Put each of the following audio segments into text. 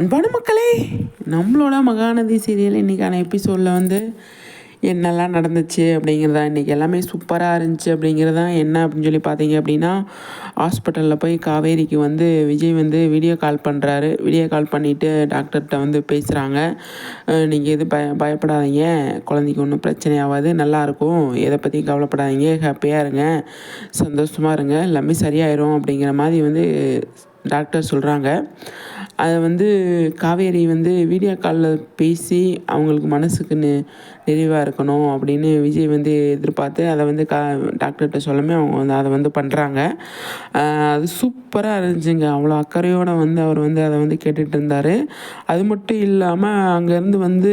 அன்பான மக்களே நம்மளோட மகாநதி சீரியல் இன்றைக்கான எபிசோடில் வந்து என்னெல்லாம் நடந்துச்சு அப்படிங்கிறதா இன்றைக்கி எல்லாமே சூப்பராக இருந்துச்சு அப்படிங்கிறதா என்ன அப்படின்னு சொல்லி பார்த்தீங்க அப்படின்னா ஹாஸ்பிட்டலில் போய் காவேரிக்கு வந்து விஜய் வந்து வீடியோ கால் பண்ணுறாரு வீடியோ கால் பண்ணிவிட்டு டாக்டர்கிட்ட வந்து பேசுகிறாங்க நீங்கள் எது பய பயப்படாதீங்க. குழந்தைக்கு ஒன்றும் பிரச்சனை ஆகாது. நல்லாயிருக்கும் எதை பற்றியும் கவலைப்படாதீங்க. ஹாப்பியாக இருங்க. சந்தோஷமாக இருங்க. எல்லாமே சரியாயிரும் அப்படிங்கிற மாதிரி வந்து டாக்டர் சொல்கிறாங்க அதை வந்து காவேரி வந்து வீடியோ காலில் பேசி அவங்களுக்கு மனசுக்கு நெ நிறைவாக இருக்கணும் அப்படின்னு விஜய் வந்து எதிர்பார்த்து அதை வந்து கா டாக்டர்கிட்ட சொல்லாமே அவங்க வந்து அதை வந்து பண்ணுறாங்க அது சூப்பராக இருந்துச்சுங்க. அவ்வளோ அக்கறையோடு வந்து அவர் வந்து அதை வந்து கேட்டுட்டு இருந்தார். அது மட்டும் இல்லாமல் அங்கேருந்து வந்து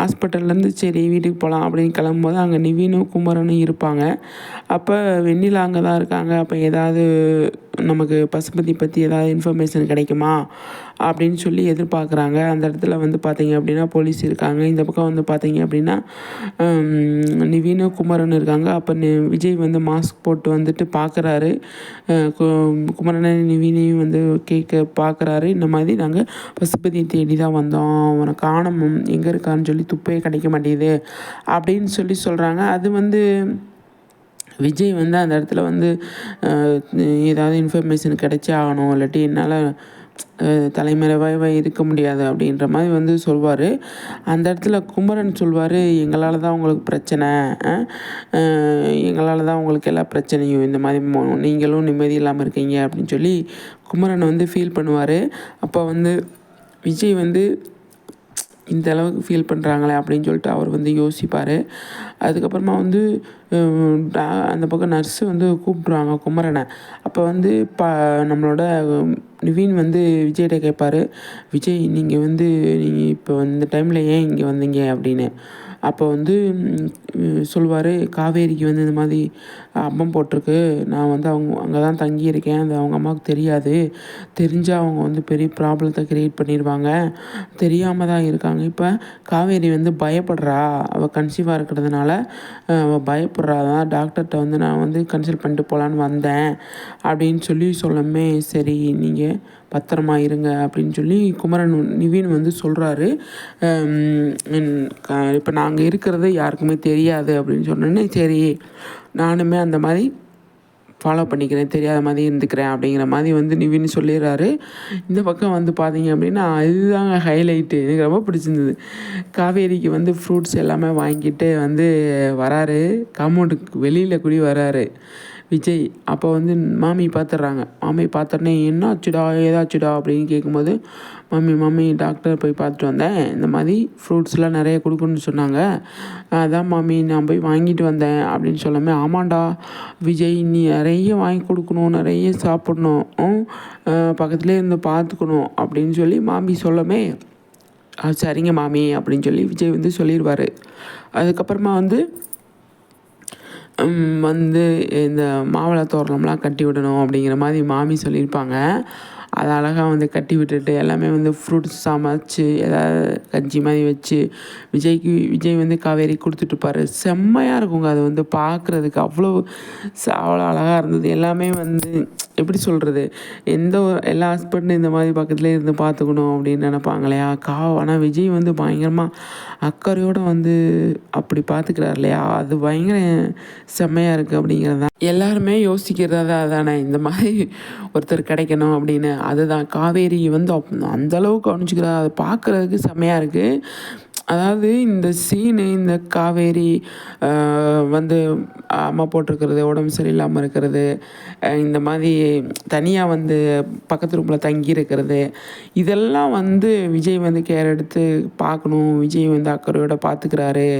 ஹாஸ்பிட்டல்லேருந்து சரி வீட்டுக்கு போகலாம் அப்படின்னு கிளம்பும்போது அங்கே நிவீனும் குமரனும் இருப்பாங்க. அப்போ வெண்ணிலா அங்கே தான் இருக்காங்க. அப்போ ஏதாவது நமக்கு பசுபதி பற்றி ஏதாவது இன்ஃபர்மேஷன் கிடைக்குமா? அப்படின்னு சொல்லி எதிர்பார்க்குறாங்க. அந்த இடத்துல வந்து பார்த்தீங்க அப்படின்னா போலீஸ் இருக்காங்க. இந்த பக்கம் வந்து பார்த்தீங்க அப்படின்னா நிவீன குமரன் இருக்காங்க. அப்போ விஜய் வந்து மாஸ்க் போட்டு வந்துட்டு பார்க்குறாரு. குமரனை நிவீனையும் வந்து கேட்க பார்க்குறாரு. இந்த மாதிரி நாங்கள் பசுபதியை தேடி தான் வந்தோம். அவனை காணமும் எங்கே இருக்கான்னு சொல்லி துப்பே கிடைக்க மாட்டேங்குது அப்படின்னு சொல்லி சொல்கிறாங்க அது வந்து விஜய் வந்து அந்த இடத்துல வந்து ஏதாவது இன்ஃபர்மேஷன் கிடைச்சே ஆகணும். இல்லாட்டி என்னால் தலைமறைவாக இருக்க முடியாது அப்படின்ற மாதிரி வந்து சொல்வார். அந்த இடத்துல குமரன் சொல்வார் எங்களால் தான் உங்களுக்கு பிரச்சனை எங்களால் தான் உங்களுக்கு எல்லா பிரச்சனையும் இந்த மாதிரி நீங்களும் நிம்மதி இல்லாமல் இருக்கீங்க அப்படின்னு சொல்லி குமரன் வந்து ஃபீல் பண்ணுவார். அப்போ வந்து விஜய் வந்து இந்த அளவுக்கு ஃபீல் பண்ணுறாங்களே அப்படின்னு சொல்லிட்டு அவர் வந்து யோசிப்பார். அதுக்கப்புறமா வந்து அந்த பக்கம் நர்ஸு வந்து கூப்பிட்ருவாங்க குமரனை. அப்போ வந்து ப நம்மளோட நிவீன் வந்து விஜய்கிட்ட கேட்பார் விஜய் நீங்கள் வந்து நீங்கள் இப்போ இந்த டைமில் ஏன் இங்கே வந்தீங்க? அப்படின்னு. அப்போ வந்து சொல்லுவார் காவேரிக்கு வந்து இந்த மாதிரி அப்பம் போட்டிருக்கு. நான் வந்து அவங்க அங்கே தான் தங்கியிருக்கேன். அது அவங்க அம்மாவுக்கு தெரியாது. தெரிஞ்சால் அவங்க வந்து பெரிய ப்ராப்ளத்தை க்ரியேட் பண்ணிடுவாங்க தெரியாமல் தான் இருக்காங்க. இப்போ காவேரி வந்து பயப்படுறா. அவள் கன்சீவாக இருக்கிறதுனால அவள் பயப்படுறா. தான் டாக்டர்கிட்ட வந்து நான் வந்து கன்சல்ட் பண்ணிட்டு போகலான்னு வந்தேன். அப்படின்னு சொல்லி சொல்லமே சரி நீங்கள் பத்திரமா இருங்க. அப்படின்னு சொல்லி குமரன் நிவீன் வந்து சொல்கிறாரு இப்போ நாங்கள் இருக்கிறது யாருக்குமே தெரியும் தெரியாது அப்படின்னு சொன்னோன்னே சரி நானுமே அந்த மாதிரி ஃபாலோ பண்ணிக்கிறேன் தெரியாத மாதிரி இருந்துக்கிறேன் அப்படிங்கிற மாதிரி வந்து நிவின் சொல்லிடுறாரு. இந்த பக்கம் வந்து பார்த்தீங்க அப்படின்னா இதுதாங்க ஹைலைட்டு எனக்கு ரொம்ப பிடிச்சிருந்தது. காவேரிக்கு வந்து ஃப்ரூட்ஸ் எல்லாமே வாங்கிட்டு வந்து வராரு. காம்பவுண்டுக்கு வெளியில் கூடி வராரு. விஜய் அப்போ வந்து மாமி பார்த்துட்றாங்க மாமி பார்த்துடனே என்ன ஆச்சுடா ஏதாச்சுடா? அப்படின்னு கேட்கும்போது மம்மி மம்மி டாக்டர் போய் பார்த்துட்டு வந்தேன். இந்த மாதிரி ஃப்ரூட்ஸ்லாம் நிறைய கொடுக்குன்னு சொன்னாங்க. அதான் மாமி நான் போய் வாங்கிட்டு வந்தேன். அப்படின்னு சொல்லாமே ஆமாண்டா விஜய் நீ நிறைய வாங்கி கொடுக்கணும் நிறைய சாப்பிடணும். பக்கத்துலேயே இருந்து பார்த்துக்கணும் அப்படின்னு சொல்லி மாமி சொல்லமே சரிங்க மாமி அப்படின்னு சொல்லி விஜய் வந்து சொல்லிடுவார் அதுக்கப்புறமா வந்து வந்து இந்த மாவள தோரணம்லாம் கட்டி விடணும் அப்படிங்கிற மாதிரி மாமி சொல்லியிருப்பாங்க. அதை அழகாக வந்து கட்டி விட்டுட்டு எல்லாமே வந்து ஃப்ரூட்ஸ் சமைச்சு ஏதாவது கஞ்சி மாதிரி வச்சு விஜய்க்கு விஜய் வந்து காவேரி கொடுத்துட்ருப்பாரு செம்மையாக இருக்குங்க. அது வந்து பார்க்குறதுக்கு அவ்வளோ அவ்வளோ அழகாக இருந்தது. எல்லாமே வந்து எப்படி சொல்கிறது எந்த ஒரு எல்லா ஹஸ்பண்டும் இந்த மாதிரி பக்கத்துலேயே இருந்து பார்த்துக்கணும் அப்படின்னு நினப்பாங்க இல்லையா கா ஆனால் விஜய் வந்து பயங்கரமாக அக்கறையோடு வந்து அப்படி பார்த்துக்கிறார் இல்லையா? அது பயங்கர செம்மையாக இருக்குது அப்படிங்கிறது தான் எல்லாருமே யோசிக்கிறதா தானே? இந்த மாதிரி ஒருத்தர் கிடைக்கணும் அப்படின்னு. அதுதான் காவேரி வந்து அந்த அளவுக்கு கவனிச்சிக்கிறா அதை பார்க்குறதுக்கு செம்மையாக இருக்குது அதாவது இந்த சீனு இந்த காவேரி வந்து அம்மா போட்டிருக்கிறது உடம்பு சரியில்லாமல் இருக்கிறது இந்த மாதிரி தனியாக வந்து பக்கத்து ரூமில் தங்கி இருக்கிறது இதெல்லாம் வந்து விஜய் வந்து கேர் எடுத்து பார்க்கணும் விஜய் வந்து அக்கறையோட பார்த்துக்கிறாரு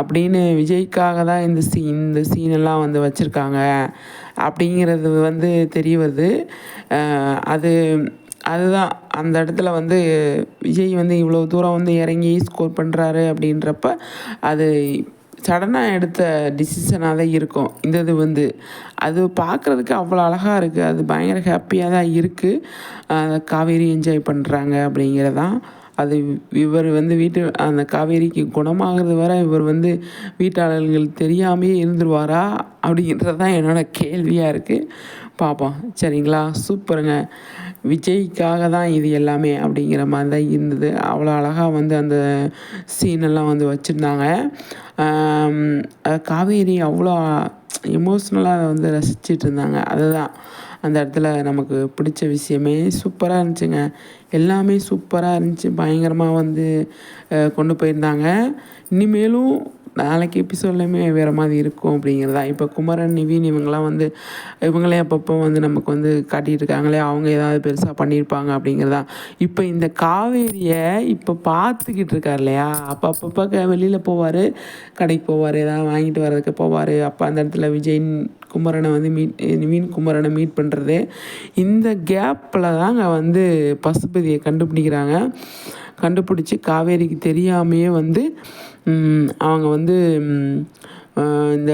அப்படின்னு விஜய்க்காக தான் இந்த சீன் இந்த சீனெல்லாம் வந்து வச்சுருக்காங்க. அப்படிங்கிறது வந்து தெரிய வருது. அது அதுதான் அந்த இடத்துல வந்து விஜய் வந்து இவ்வளோ தூரம் வந்து இறங்கி ஸ்கோர் பண்ணுறாரு அப்படின்றப்ப அது சடனாக எடுத்த டிசிஷனாக தான் இருக்கும். இந்த இது வந்து அது பார்க்குறதுக்கு அவ்வளோ அழகாக இருக்குது அது பயங்கர ஹாப்பியாக தான் இருக்குது காவேரி என்ஜாய் பண்ணுறாங்க அப்படிங்கிறதான். அது இவர் வந்து வீட்டு அந்த காவேரிக்கு குணமாகிறது வர இவர் வந்து வீட்டாளர்கள் தெரியாமையே இருந்துருவாரா அப்படின்றது தான் என்னோடய கேள்வியாக இருக்குது பார்ப்போம். சரிங்களா? சூப்பருங்க. விஜய்க்காக தான் இது எல்லாமே அப்படிங்கிற மாதிரி தான் இருந்தது. அவ்வளோ அழகாக வந்து அந்த சீனெல்லாம் வந்து வச்சுருந்தாங்க. காவேரி அவ்வளோ எமோஷ்னலாக அதை வந்து ரசிச்சிட்டு இருந்தாங்க. அதுதான். அந்த இடத்துல நமக்கு பிடிச்ச விஷயமே சூப்பராக இருந்துச்சுங்க. எல்லாமே சூப்பராக இருந்துச்சு. பயங்கரமாக வந்து கொண்டு போயிருந்தாங்க. இனிமேலும் நாளைக்கு எபிசோட்லையுமே வேறு மாதிரி இருக்கும் அப்படிங்கிறதா. இப்போ குமரன் நிவின் இவங்கெல்லாம் வந்து இவங்களே அப்பப்போ வந்து நமக்கு வந்து காட்டிகிட்டு இருக்காங்களே அவங்க ஏதாவது பெருசாக பண்ணியிருப்பாங்க அப்படிங்கிறதா. இப்போ இந்த காவேரியை இப்போ பார்த்துக்கிட்டு இருக்கார் இல்லையா? அப்போ அப்பப்போ க வெளியில் போவார் கடைக்கு போவார் ஏதாவது வாங்கிட்டு வர்றதுக்கு போவார். அப்போ அந்த இடத்துல விஜய் குமரனை வந்து மீட் மீன் குமரனை மீட் பண்ணுறது இந்த கேப்பில் தாங்க வந்து பசுபதியை கண்டுபிடிக்கிறாங்க. கண்டுபிடிச்சி காவேரிக்கு தெரியாமையே வந்து அவங்க வந்து இந்த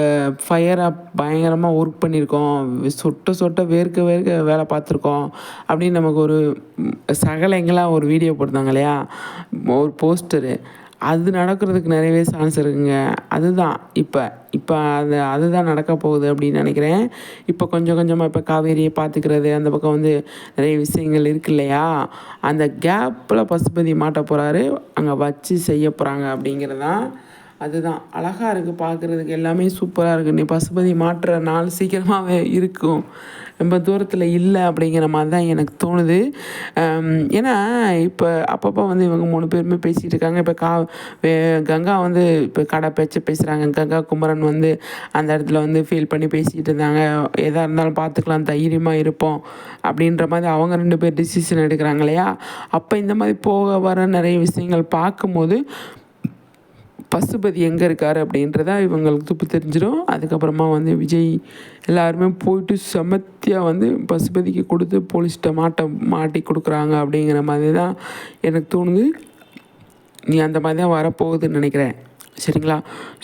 ஃபயரை பயங்கரமாக ஒர்க் பண்ணியிருக்கோம் சொட்ட சொட்ட வேர்க்க வேர்க்க வேலை பார்த்துருக்கோம். அப்படின்னு நமக்கு ஒரு சகலைங்களாக ஒரு வீடியோ போட்டிருந்தாங்க இல்லையா? ஒரு போஸ்டரு அது நடக்கிறதுக்கு நிறையவே சான்ஸ் இருக்குங்க. அதுதான். இப்போ இப்போ அது அதுதான் நடக்க போகுது அப்படின்னு நினைக்கிறேன். இப்போ கொஞ்சம் கொஞ்சமாக இப்போ காவேரியை பார்த்துக்கிறது அந்த பக்கம் வந்து நிறைய விஷயங்கள் இருக்கு இல்லையா? அந்த கேப்பில் பசுபதி மாட்ட போகிறாரு அங்கே வச்சு செய்ய போகிறாங்க அப்படிங்கிறது தான் அதுதான். அழகாக இருக்குது பார்க்குறதுக்கு. எல்லாமே சூப்பராக இருக்குது நீ பசுபதி மாற்றுற நாள் சீக்கிரமாகவே இருக்கும். ரொம்ப தூரத்தில் இல்லை அப்படிங்கிற மாதிரி தான் எனக்கு தோணுது. ஏன்னா இப்போ அப்பப்போ வந்து இவங்க மூணு பேருமே பேசிகிட்டு இருக்காங்க. இப்போ கா கங்கா வந்து இப்போ கடை பேச்சு பேசுகிறாங்க கங்கா குமரன் வந்து அந்த இடத்துல வந்து ஃபீல் பண்ணி பேசிகிட்டு இருந்தாங்க. எதாக இருந்தாலும் பார்த்துக்கலாம். தைரியமாக இருப்போம் அப்படின்ற மாதிரி அவங்க ரெண்டு பேர் டிசிஷன் எடுக்கிறாங்க இல்லையா? அப்போ இந்த மாதிரி போக வர நிறைய விஷயங்கள் பார்க்கும்போது பசுபதி எங்கே இருக்கார் அப்படின்றத இவங்களுக்கு துப்பு தெரிஞ்சிடும் அதுக்கப்புறமா வந்து விஜய் எல்லாருமே போயிட்டு செமத்தியாக வந்து பசுபதிக்கு கொடுத்து போலீஸ்கிட்ட மாட்ட மாட்டி கொடுக்குறாங்க அப்படிங்கிற மாதிரி தான் எனக்கு தோணுது. நீ அந்த மாதிரி தான் வரப்போகுதுன்னு நினைக்கிறேன். சரிங்களா?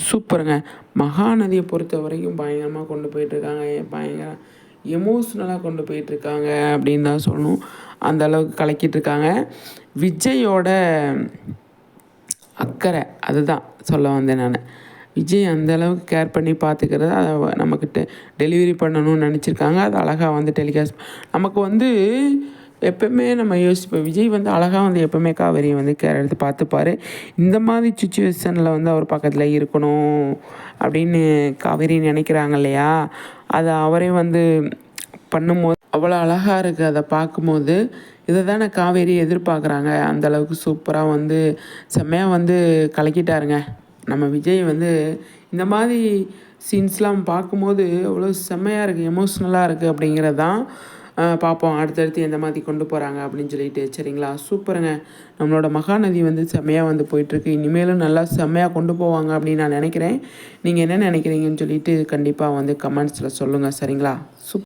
சூப்பருங்க. மகாநதியை பொறுத்த வரைக்கும் பயங்கரமாக கொண்டு போயிட்டுருக்காங்க. பயங்கர எமோஷ்னலாக கொண்டு போயிட்டுருக்காங்க அப்படின்னு தான் சொல்லணும். அந்த அளவுக்கு கலக்கிட்டு இருக்காங்க விஜயோட அக்கறை அதுதான். சொல்ல வந்தேன் நான். விஜய் அந்த அளவுக்கு கேர் பண்ணி பார்த்துக்கிறது அதை நமக்கு டெ டெலிவரி பண்ணணும்னு நினச்சிருக்காங்க. அது அழகாக வந்து டெலிகாஸ்ட் நமக்கு வந்து எப்பவுமே நம்ம யோசிப்போம் விஜய் வந்து அழகாக வந்து எப்போவுமே காவேரியை வந்து கேர் எடுத்து பார்த்துப்பார். இந்த மாதிரி சுச்சுவேஷனில் வந்து அவர் பக்கத்தில் இருக்கணும் அப்படின்னு காவேரி நினைக்கிறாங்க இல்லையா? அதை அவரே வந்து பண்ணும்போது அவ்வளோ அழகாக இருக்குது அதை பார்க்கும்போது இதை தானே காவேரி எதிர்பார்க்குறாங்க. அந்த அளவுக்கு சூப்பராக வந்து செம்மையாக வந்து கலக்கிட்டாருங்க. நம்ம விஜய் வந்து இந்த மாதிரி சீன்ஸ்லாம் பார்க்கும்போது அவ்வளோ செம்மையாக இருக்குது எமோஷ்னலாக இருக்குது அப்படிங்கிறது தான் பார்ப்போம். அடுத்தடுத்து எந்த மாதிரி கொண்டு போகிறாங்க அப்படின்னு சொல்லிட்டு. சரிங்களா? சூப்பருங்க. நம்மளோட மகாநதி வந்து செம்மையாக வந்து போயிட்டுருக்கு. இனிமேலும் நல்லா செம்மையாக கொண்டு போவாங்க அப்படின்னு நான் நினைக்கிறேன். நீங்கள் என்ன நினைக்கிறீங்கன்னு சொல்லிட்டு கண்டிப்பாக வந்து கமெண்ட்ஸில் சொல்லுங்கள் சரிங்களா? சூப்